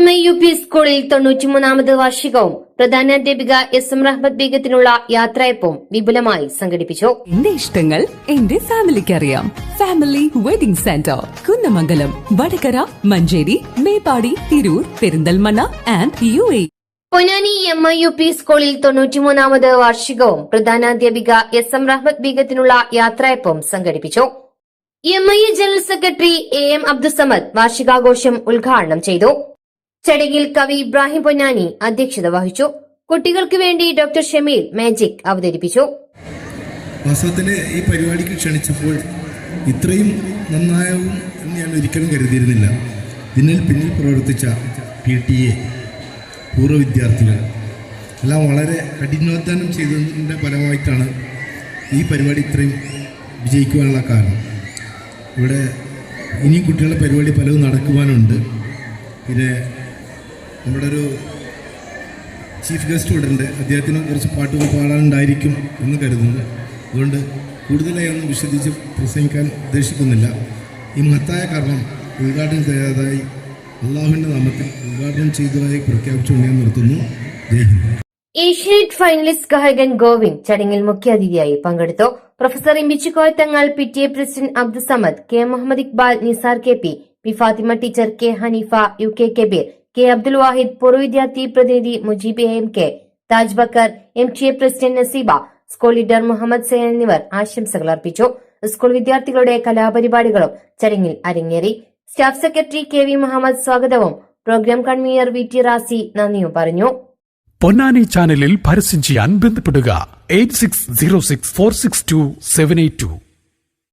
M I U P സ്കൂളിൽ തൊണ്ണൂറ്റിമൂന്നാമത് വാർഷികവും പ്രധാനാധ്യാപിക S M Rahmat ബീഗത്തിനുള്ള യാത്രയപ്പവും വിപുലമായി സംഘടിപ്പിച്ചു. എന്റെ ഇഷ്ടങ്ങൾ എന്റെ ഫാമിലിക്ക് അറിയാം. Family wedding centre Kunnamangalam Vadakara Manjeri Meppadi Tirur Perinthalmanna and U A. Ponnani M I U P സ്കൂളിൽ തൊണ്ണൂറ്റിമൂന്നാമത് വാർഷികവും പ്രധാനാധ്യാപിക എസ് എം റഹ്മത് ബീഗത്തിനുള്ള യാത്രയപ്പവും സംഘടിപ്പിച്ചു. M I A general secretary A M Abdussamad വാർഷികാഘോഷം ഉദ്ഘാടനം ചെയ്തു. ചടങ്ങിൽ കവി ഇബ്രാഹിം പൊന്നാനി അധ്യക്ഷത വഹിച്ചു. കുട്ടികൾക്ക് വേണ്ടി ഡോക്ടർ ഷമീൽ മാജിക് അവതരിപ്പിച്ചു. വാസ്തവത്തിൽ ഈ പരിപാടിക്ക് ക്ഷണിച്ചപ്പോൾ ഇത്രയും നന്നാവും എന്ന് ഞാൻ ഒരിക്കലും കരുതിയിരുന്നില്ല. ഇതിനിൽ പിന്നിൽ പ്രവർത്തിച്ച പി ടി എ പൂർവ വിദ്യാർത്ഥികൾ എല്ലാം വളരെ കഠിനാധ്വാനം ചെയ്തതിന്റെ ഫലമായിട്ടാണ് ഈ പരിപാടി ഇത്രയും വിജയിക്കുവാനുള്ള കാരണം. ഇവിടെ ഇനിയും കുട്ടികളുടെ പരിപാടി പലതും നടക്കുവാനുണ്ട്. പിന്നെ നമ്മുടെ ഒരു ചീഫ് ഗസ്റ്റ് ഇവിടെ ഉണ്ട് അദ്ദേഹത്തിന് കുറച്ച് പാട്ടുകൾ പാടാനുണ്ടായിരിക്കും എന്ന് കരുതുന്നു. അതുകൊണ്ട് കൂടുതലായി ഒന്നും വിശദിച്ച് പ്രസംഗിക്കാൻ ഉദ്ദേശിക്കുന്നില്ല. ഈ മഹത്തായ കർമ്മം ഉദ്ഘാടനം ചെയ്യാതായി അള്ളാഹുവിന്റെ നാമത്തിൽ ഉദ്ഘാടനം ചെയ്തതായി പ്രഖ്യാപിച്ചുകൊണ്ട് ഞാൻ നിർത്തുന്നു. ജയ് ഹിന്ദ്. ഏഷ്യനെറ്റ് ഫൈനലിസ്റ്റ് ഗായകൻ ഗോവിന്ദ് ചടങ്ങിൽ മുഖ്യാതിഥിയായി പങ്കെടുത്തു. Professor Imbichikoya Thangal P T A president Abdussamad K Muhammad Iqbal Nisar K P P Fathima teacher K Haneefa U K Kabeer K Abdul Vahid പൂർവ വിദ്യാർത്ഥി പ്രതിനിധി Mujeeb M K Taj Bakkar M T A president Naseeba school leader Muhammad Zain എന്നിവർ ആശംസകൾ അർപ്പിച്ചു. School വിദ്യാർത്ഥികളുടെ കലാപരിപാടികളും ചടങ്ങിൽ അരങ്ങേറി. Staff secretary K V Muhammad സ്വാഗതവും programme convener V T Razi നന്ദിയും പറഞ്ഞു. പൊന്നാനി ചാനലിൽ പരസ്യം ചെയ്യാൻ ബന്ധപ്പെടുക. Eight six zero six four six two seven eight two.